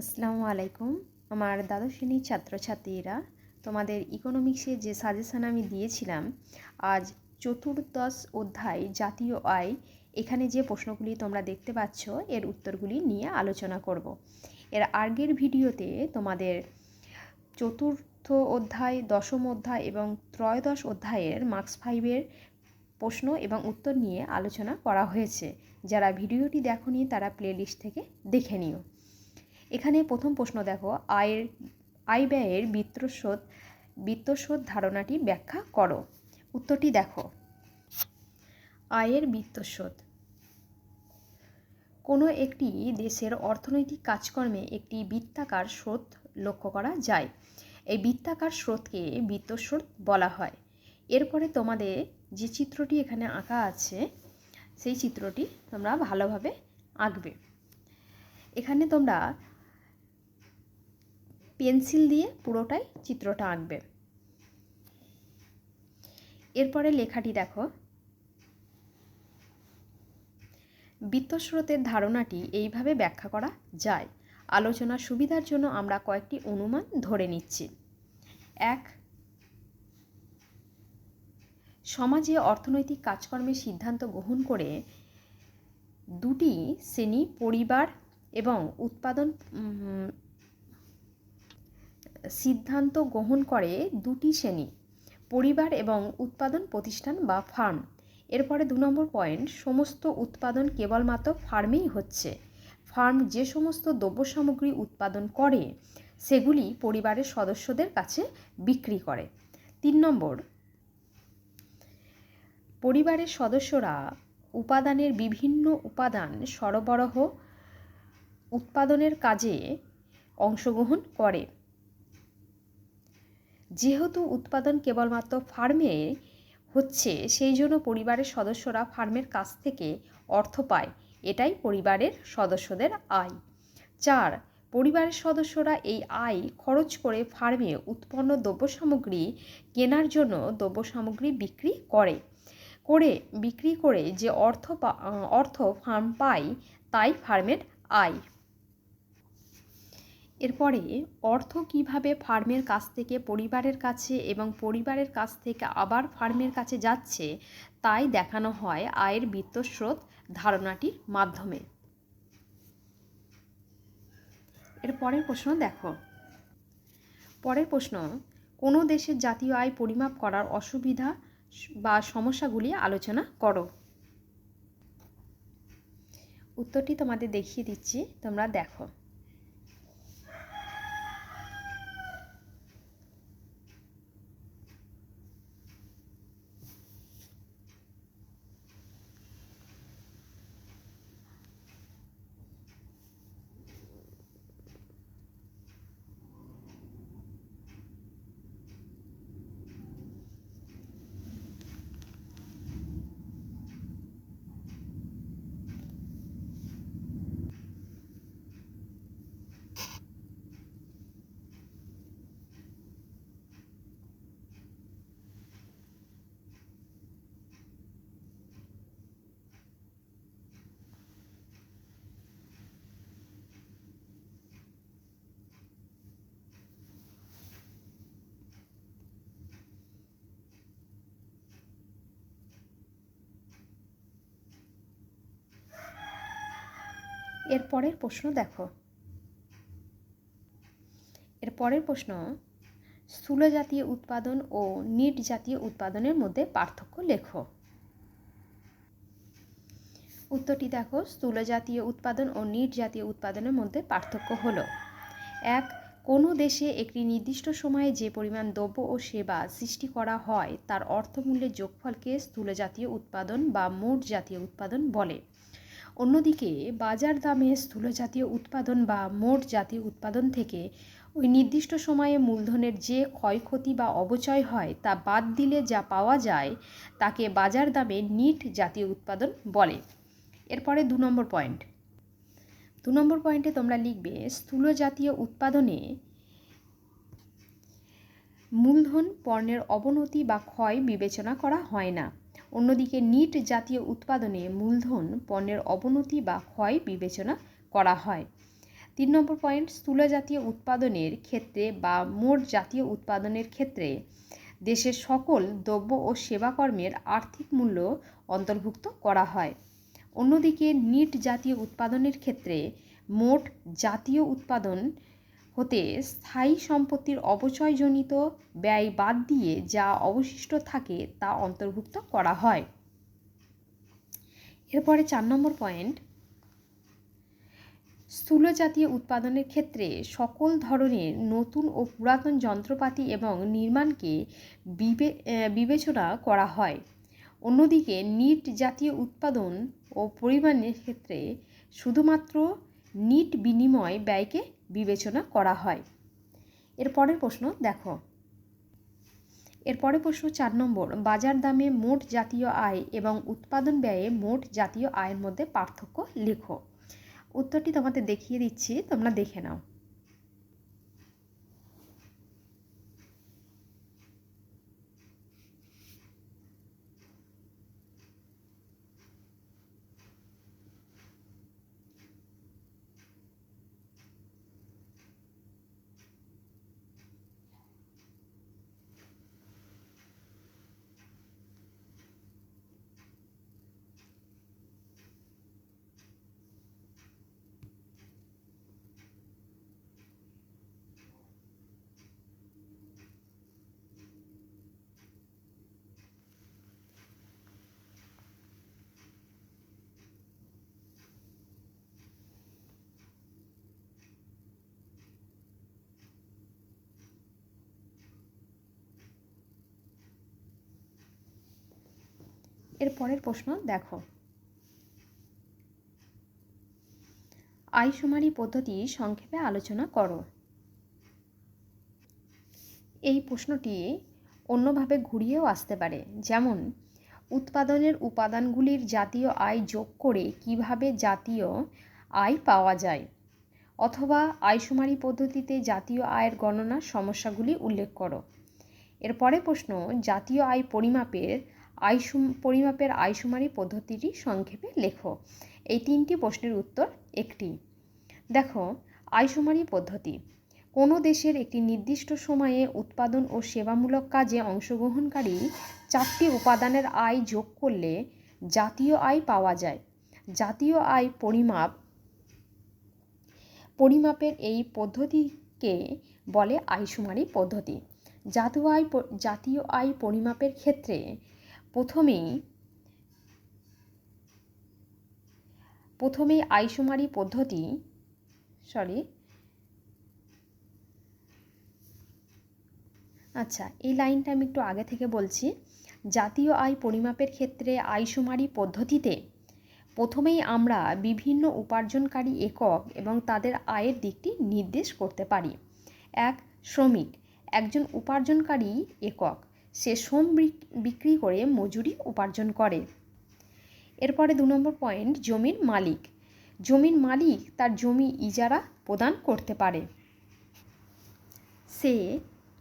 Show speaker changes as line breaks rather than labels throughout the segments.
আসসালামু আলাইকুম। আমার দ্বাদশ শ্রেণির ছাত্রছাত্রীরা, তোমাদের ইকোনমিক্সে যে সাজেশান আমি দিয়েছিলাম, আজ চতুর্দশ অধ্যায় জাতীয় আয়, এখানে যে প্রশ্নগুলি তোমরা দেখতে পাচ্ছ, এর উত্তরগুলি নিয়ে আলোচনা করব। এর আগের ভিডিওতে তোমাদের চতুর্থ অধ্যায়, দশম অধ্যায় এবং ত্রয়োদশ অধ্যায়ের মার্কস ফাইভের প্রশ্ন এবং উত্তর নিয়ে আলোচনা করা হয়েছে। যারা ভিডিওটি দেখনি, তারা প্লেলিস্ট থেকে দেখে নিও। এখানে প্রথম প্রশ্ন দেখো, আয়ের, আয় ব্যয়ের বিত্তস্রোত বিত্তস্রোত ধারণাটি ব্যাখ্যা করো। উত্তরটি দেখো। আয়ের বিত্তস্রোত। কোনো একটি দেশের অর্থনৈতিক কাজকর্মে একটি বৃত্তাকার স্রোত লক্ষ্য করা যায়। এই বৃত্তাকার স্রোতকে বিত্তস্রোত বলা হয়। এরপরে তোমাদের যে চিত্রটি এখানে আঁকা আছে, সেই চিত্রটি তোমরা ভালোভাবে আঁকবে। এখানে তোমরা পেন্সিল দিয়ে পুরোটাই চিত্রটা আঁকবে। এরপরে লেখাটি দেখো। বৃত্তস্রোতের ধারণাটি এইভাবে ব্যাখ্যা করা যায়। আলোচনার সুবিধার জন্য আমরা কয়েকটি অনুমান ধরে নিচ্ছি। এক, সমাজে অর্থনৈতিক কাজকর্মের সিদ্ধান্ত গ্রহণ করে দুটি শ্রেণি, পরিবার এবং উৎপাদন সিদ্ধান্ত গ্রহণ করে দুটি শ্রেণি, পরিবার এবং উৎপাদন প্রতিষ্ঠান বা ফার্ম। এরপরে দু নম্বর পয়েন্ট, সমস্ত উৎপাদন কেবলমাত্র ফার্মেই হচ্ছে। ফার্ম যে সমস্ত দ্রব্য সামগ্রী উৎপাদন করে, সেগুলি পরিবারের সদস্যদের কাছে বিক্রি করে। তিন নম্বর, পরিবারের সদস্যরা উপাদানের বিভিন্ন উপাদান সরবরাহ উৎপাদনের কাজে অংশগ্রহণ করে। যেহেতু উৎপাদন কেবলমাত্র ফার্মে হচ্ছে, সেই জন্য পরিবারের সদস্যরা ফার্মের কাছ থেকে অর্থ পায়। এটাই পরিবারের সদস্যদের আয়। চার, পরিবারের সদস্যরা এই আয় খরচ করে ফার্মে উৎপন্ন দ্রব্য সামগ্রী কেনার জন্য দ্রব্য সামগ্রী বিক্রি করে। করে, বিক্রি করে যে অর্থ অর্থ ফার্ম পায়, তাই ফার্মের আয়। এরপরে, অর্থ কীভাবে ফার্মের কাছ থেকে পরিবারের কাছে এবং পরিবারের কাছ থেকে আবার ফার্মের কাছে যাচ্ছে, তাই দেখানো হয় আয়ের বিত্তস্রোত ধারণাটির মাধ্যমে। এর পরের প্রশ্ন দেখো। পরের প্রশ্ন, কোনো দেশের জাতীয় আয় পরিমাপ করার অসুবিধা বা সমস্যাগুলি আলোচনা করো? উত্তরটি তোমাদের দেখিয়ে দিচ্ছি, তোমরা দেখো। এর পরের প্রশ্ন দেখো। এর পরের প্রশ্ন স্থূল জাতীয় উৎপাদন ও নিট জাতীয় উৎপাদনের মধ্যে পার্থক্য লেখো। উত্তরটি দেখো স্থূল জাতীয় উৎপাদন ও নিট জাতীয় উৎপাদনের মধ্যে পার্থক্য হলো। এক, কোনো দেশে একটি নির্দিষ্ট সময়ে যে পরিমাণ দ্রব্য ও সেবা সৃষ্টি করা হয়, তার অর্থমূল্যের যোগফলকে স্থূল জাতীয় উৎপাদন বা মোট জাতীয় উৎপাদন বলে। অন্যদিকে বাজার দামে স্থূল জাতীয় উৎপাদন বা মোট জাতীয় উৎপাদন থেকে ওই নির্দিষ্ট সময়ে মূলধনের যে ক্ষয়ক্ষতি বা অবচয় হয় তা বাদ দিলে যা পাওয়া যায় তাকে বাজার দামে নিট জাতীয় উৎপাদন বলে। এরপরে দু নম্বর পয়েন্ট। দু নম্বর পয়েন্টে তোমরা লিখবে স্থূল জাতীয় উৎপাদনে মূলধন, পণ্যের অবনতি বা ক্ষয় বিবেচনা করা হয় না। অন্যদিকে নিট জাতীয় উৎপাদনে মূলধন, পণ্যের অবনতি বা ক্ষয় বিবেচনা করা হয়। তিন নম্বর পয়েন্ট, স্থূল জাতীয় উৎপাদনের ক্ষেত্রে বা মোট জাতীয় উৎপাদনের ক্ষেত্রে দেশের সকল দ্রব্য ও সেবাকর্মের আর্থিক মূল্য অন্তর্ভুক্ত করা হয়। অন্যদিকে নিট জাতীয় উৎপাদনের ক্ষেত্রে মোট জাতীয় উৎপাদন হতে স্থায়ী সম্পত্তির অপচয়জনিত ব্যয় বাদ দিয়ে যা অবশিষ্ট থাকে তা অন্তর্ভুক্ত করা হয়। এরপরে চার নম্বর পয়েন্ট স্থূল জাতীয় উৎপাদনের ক্ষেত্রে সকল ধরনের নতুন ও পুরাতন যন্ত্রপাতি এবং নির্মাণকে বিবে বিবেচনা করা হয়। অন্যদিকে, নিট জাতীয় উৎপাদন ও পরিমাণের ক্ষেত্রে শুধুমাত্র নিট বিনিময় ব্যয়কে বিবেচনা করা হয়। এর পরের প্রশ্ন দেখো। এর পরের প্রশ্ন চার নম্বর, বাজার দামে মোট জাতীয় আয় এবং উৎপাদন ব্যয়ে মোট জাতীয় আয়ের মধ্যে পার্থক্য লেখো। উত্তরটি তোমাদের দেখিয়ে দিচ্ছি, তোমরা দেখে নাও। এর পরের প্রশ্ন দেখো। আয়সুমারি পদ্ধতি সংক্ষেপে আলোচনা করো। এই প্রশ্নটি অন্যভাবে ঘুরিয়েও আসতে পারে। যেমন, উৎপাদনের উপাদানগুলির জাতীয় আয় যোগ করে কীভাবে জাতীয় আয় পাওয়া যায়, অথবা আয়সুমারি পদ্ধতিতে জাতীয় আয়ের গণনার সমস্যাগুলি উল্লেখ করো। এরপরে প্রশ্ন, জাতীয় আয় পরিমাপের আয়সুম পরিমাপের আয়সুমারি পদ্ধতিটি সংক্ষেপে লেখো। এই তিনটি প্রশ্নের উত্তর একটি। দেখো আয়সুমারি পদ্ধতি। কোনো দেশের একটি নির্দিষ্ট সময়ে উৎপাদন ও সেবামূলক কাজে অংশগ্রহণকারী চারটি উপাদানের আয় যোগ করলে জাতীয় আয় পাওয়া যায়। জাতীয় আয় পরিমাপ, পরিমাপের এই পদ্ধতিকে বলে আয়সুমারি পদ্ধতি। জাতীয় আয় জাতীয় আয় পরিমাপের ক্ষেত্রে প্রথমেই প্রথমেই আইসুমারি পদ্ধতি সরি আচ্ছা এই লাইনটা আমি একটু আগে থেকে বলছি। জাতীয় আয় পরিমাপের ক্ষেত্রে আইসুমারি পদ্ধতিতে প্রথমেই আমরা বিভিন্ন উপার্জনকারী একক এবং তাদের আয়ের দিকটি নির্দেশ করতে পারি। এক, শ্রমিক, একজন উপার্জনকারী একক। সে শ্রম বিক্রি করে মজুরি উপার্জন করে। এরপরে দু নম্বর পয়েন্ট জমির মালিক। জমির মালিক তার জমি ইজারা প্রদান করতে পারে। সে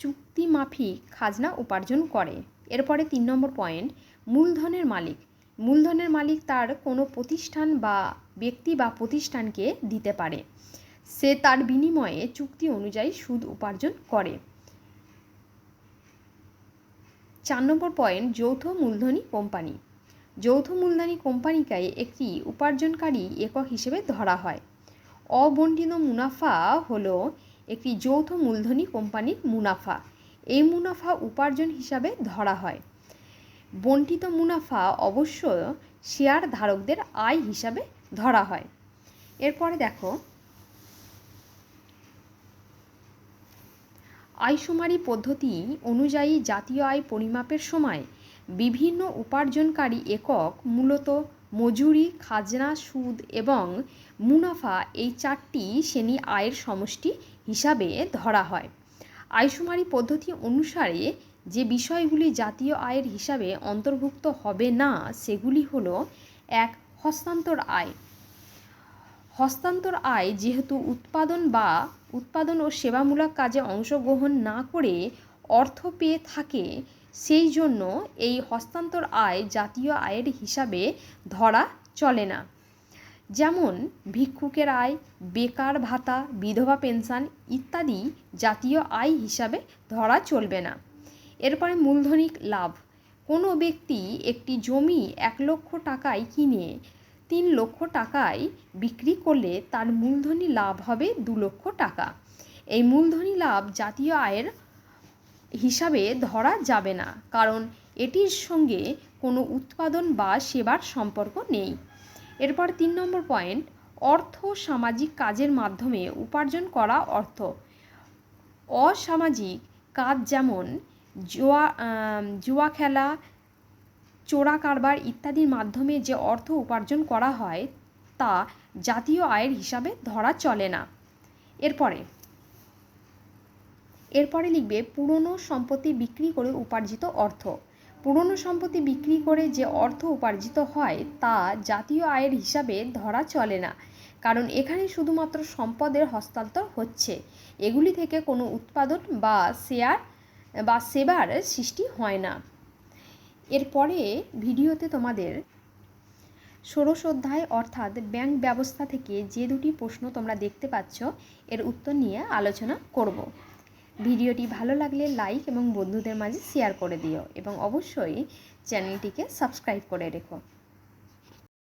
চুক্তি মাফিক খাজনা উপার্জন করে। এরপরে তিন নম্বর পয়েন্ট মূলধনের মালিক। মূলধনের মালিক তার কোনো প্রতিষ্ঠান বা ব্যক্তি বা প্রতিষ্ঠানকে দিতে পারে। সে তার বিনিময়ে চুক্তি অনুযায়ী সুদ উপার্জন করে। চার নম্বর পয়েন্ট যৌথ মূলধনী কোম্পানি। যৌথ মূলধনী কোম্পানিকে একটি উপার্জনকারী একক হিসেবে ধরা হয়। অবন্টিত মুনাফা হলো একটি যৌথ মূলধনী কোম্পানির মুনাফা। এই মুনাফা উপার্জন হিসাবে ধরা হয়। বন্টিত মুনাফা অবশ্য শেয়ার ধারকদের আয় হিসাবে ধরা হয়। এরপরে দেখো আয়শুমারি পদ্ধতি অনুযায়ী জাতীয় আয় পরিমাপের সময় বিভিন্ন উপার্জনকারী একক মূলত মজুরি, খাজনা, সুদ এবং মুনাফা এই চারটি শ্রেণি আয়ের সমষ্টি হিসাবে ধরা হয়। আয়শুমারি পদ্ধতি অনুসারে যে বিষয়গুলি জাতীয় আয়ের হিসাবে অন্তর্ভুক্ত হবে না, সেগুলি হলো এক, হস্তান্তর আয়। হস্তান্তর আয় যেহেতু উৎপাদন বা উৎপাদন ও সেবামূলক কাজে অংশগ্রহণ না করে অর্থ পেয়ে থাকে, সেই জন্য এই হস্তান্তর আয় জাতীয় আয়ের হিসাবে ধরা চলে না। যেমন, ভিক্ষুকের আয়, বেকার ভাতা, বিধবা পেনশন ইত্যাদি জাতীয় আয় হিসাবে ধরা চলবে না। এরপরে মূলধনিক লাভ। কোনো ব্যক্তি একটি জমি এক লক্ষ টাকায় কিনে তিন লক্ষ টাকায় বিক্রি করলে তার মূলধনী লাভ হবে দু লক্ষ টাকা। এই মূলধনী লাভ জাতীয় আয়ের হিসাবে ধরা যাবে না, কারণ এটির সঙ্গে কোনো উৎপাদন বা সেবার সম্পর্ক নেই। এরপর তিন নম্বর পয়েন্ট, অর্থ সামাজিক কাজের মাধ্যমে উপার্জন করা অর্থ। অসামাজিক কাজ যেমন জুয়া জুয়া খেলা চোরা কারবার ইত্যাদির মাধ্যমে যে অর্থ উপার্জন করা হয়, তা জাতীয় আয়ের হিসাবে ধরা চলে না। এরপরে এরপরে লিখবে, পুরনো সম্পত্তি বিক্রি করে উপার্জিত অর্থ। পুরনো সম্পত্তি বিক্রি করে যে অর্থ উপার্জিত হয়, তা জাতীয় আয়ের হিসাবে ধরা চলে না। কারণ এখানে শুধুমাত্র সম্পদের হস্তান্তর হচ্ছে। এগুলি থেকে কোনো উৎপাদন বা শেয়ার বা সেবার সৃষ্টি হয় না। এরপরে ভিডিওতে তোমাদের ষোড়শ অধ্যায় অর্থাৎ ব্যাংক ব্যবস্থা থেকে যে দুটি প্রশ্ন তোমরা দেখতে পাচ্ছ, এর উত্তর নিয়ে আলোচনা করব। ভিডিওটি ভালো লাগলে লাইক এবং বন্ধুদের মাঝে শেয়ার করে দিও এবং অবশ্যই চ্যানেলটিকে সাবস্ক্রাইব করে রেখো।